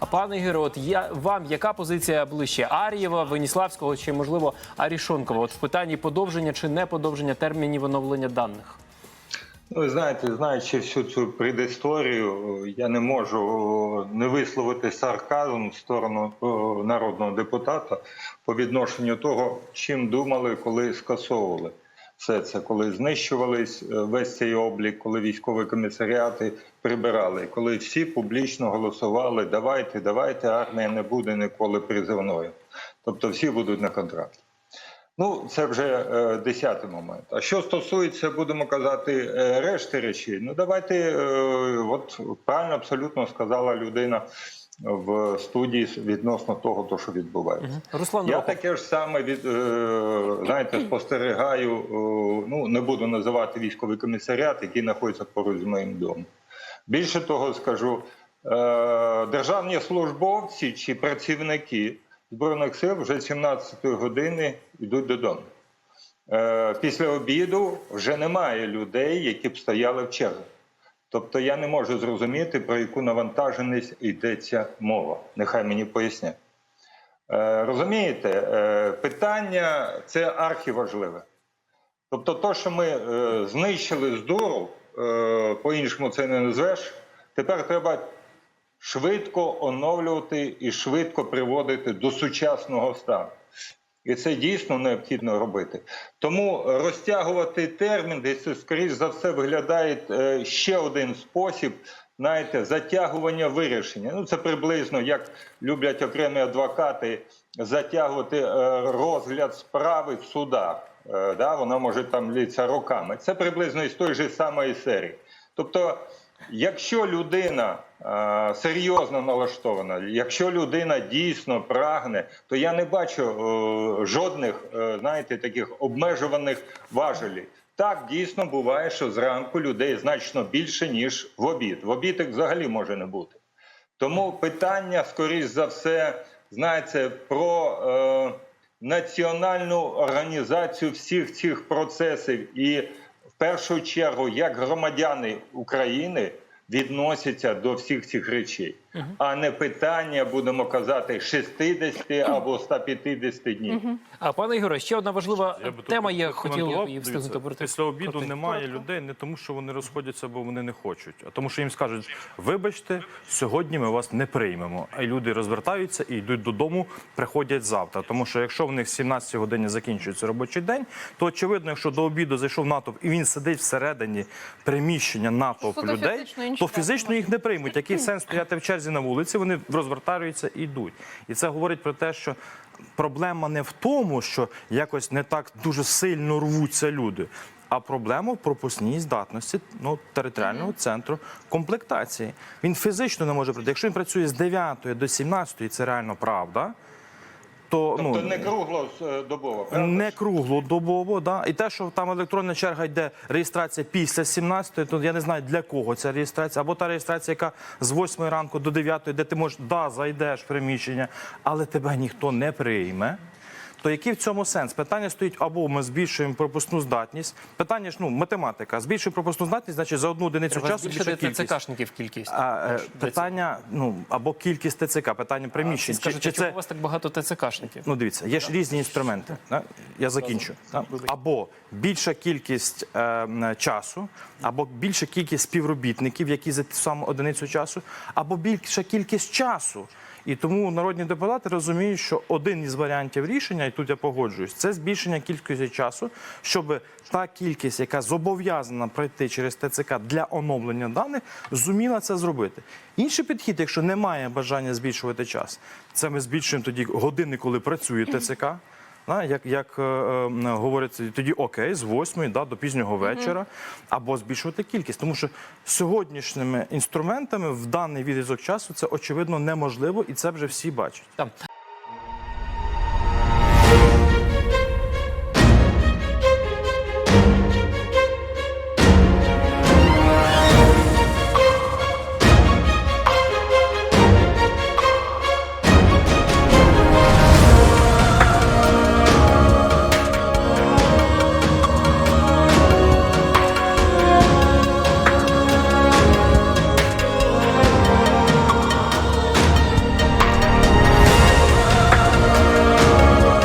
А пане Ігоре, от я вам яка позиція ближче? Ар'єва, Веніславського чи можливо Арішонкова? От в питанні подовження чи не подовження термінів оновлення даних? Ну, знаєте, знаючи всю цю предісторію, я не можу не висловити сарказм в сторону народного депутата по відношенню того, чим думали, коли скасовували все це, коли знищувались е, весь цей облік, коли військові комісаріати прибирали, коли всі публічно голосували давайте, давайте, армія не буде ніколи призовною. Тобто всі будуть на контракті. Ну, це вже е, десятий момент. А що стосується, будемо казати, е, решти речей, ну давайте, от правильно абсолютно сказала людина в студії відносно того, то, що відбувається. Руслан Я таке ж саме від е, знаєте, спостерігаю. е, Ну не буду називати військовий комісаріат, який знаходиться поруч з моїм домом. Більше того, скажу, е, державні службовці чи працівники збройних сил вже 17-ї години йдуть додому. Після обіду вже немає людей, які б стояли в чергу. Тобто я не можу зрозуміти, про яку навантаженість йдеться мова. Нехай мені пояснять. Е, Розумієте, е, питання це архіважливе. Тобто, то, що ми е, знищили з дуру, е, по-іншому це не назвеш, тепер треба швидко оновлювати і швидко приводити до сучасного стану. І це дійсно необхідно робити. Тому розтягувати термін, десь скоріш за все, виглядає е, ще один спосіб, знаєте, затягування вирішення. Ну, це приблизно як люблять окремі адвокати затягувати е, розгляд справи в судах. Е, Да, вона може там літься роками. Це приблизно із тої ж самої серії. Тобто, якщо людина е, серйозно налаштована, якщо людина дійсно прагне, то я не бачу е, жодних, е, знаєте, таких обмежуваних важелів. Так дійсно буває, що зранку людей значно більше ніж в обід. В обід їх взагалі може не бути. Тому питання, скоріш за все, знаєте, про е, національну організацію всіх цих процесів, і першу чергу, як громадяни України відносяться до всіх цих речей, а не питання, будемо казати, 60 або 150 днів. А пане Ігоре, ще одна важлива Я тема. Я хотів її встигнути проти. Після обіду проти- немає коротко. людей не тому, що вони розходяться, бо вони не хочуть, а тому, що їм скажуть: вибачте, сьогодні ми вас не приймемо. А й люди розвертаються і йдуть додому, приходять завтра. Тому що якщо в них 17 годині закінчується робочий день, то очевидно, якщо до обіду зайшов натовп і він сидить всередині приміщення натовп людей, фізично то фізично їх не приймуть. Який сенс стояти в черзі на вулиці? Вони розвертаються і йдуть. І це говорить про те, що проблема не в тому, що якось не так дуже сильно рвуться люди. А проблема в пропускній здатності ну, територіального центру комплектації. Він фізично не може прийти. Якщо він працює з 9 до 17, це реально правда. То, Тобто ну, не кругло е, правда? не круглодобово, да. І те, що там електронна черга йде реєстрація після 17-ї, то я не знаю для кого ця реєстрація. Або та реєстрація, яка з 8 ранку до 9, де ти можеш да, зайдеш в приміщення, але тебе ніхто не прийме. То який в цьому сенс? Питання стоїть або ми збільшуємо пропускну здатність. Питання ж ну математика. Збільшуємо пропускну здатність, значить за одну одиницю Треба часу збільшити кількість. ТЦКшників кількість. А, е, питання, ну або кількість ТЦК, питання приміщень. Чи, Скажіть, чи а чому це у вас так багато ТЦКшників? Ну, дивіться, є ж різні інструменти. Да? Я закінчу. Да? Або більша кількість е, часу, або більша кількість співробітників, які за саму одиницю часу, або більша кількість часу. І тому народні депутати розуміють, що один із варіантів рішення, і тут я погоджуюсь, це збільшення кількості часу, щоб та кількість, яка зобов'язана пройти через ТЦК для оновлення даних, зуміла це зробити. Інший підхід, якщо немає бажання збільшувати час, це ми збільшуємо тоді години, коли працює ТЦК. Да, як як е, е, говориться, тоді окей, з 8 да, до пізнього вечора, або збільшувати кількість. Тому що сьогоднішніми інструментами в даний відрізок часу це очевидно неможливо, і це вже всі бачать. Там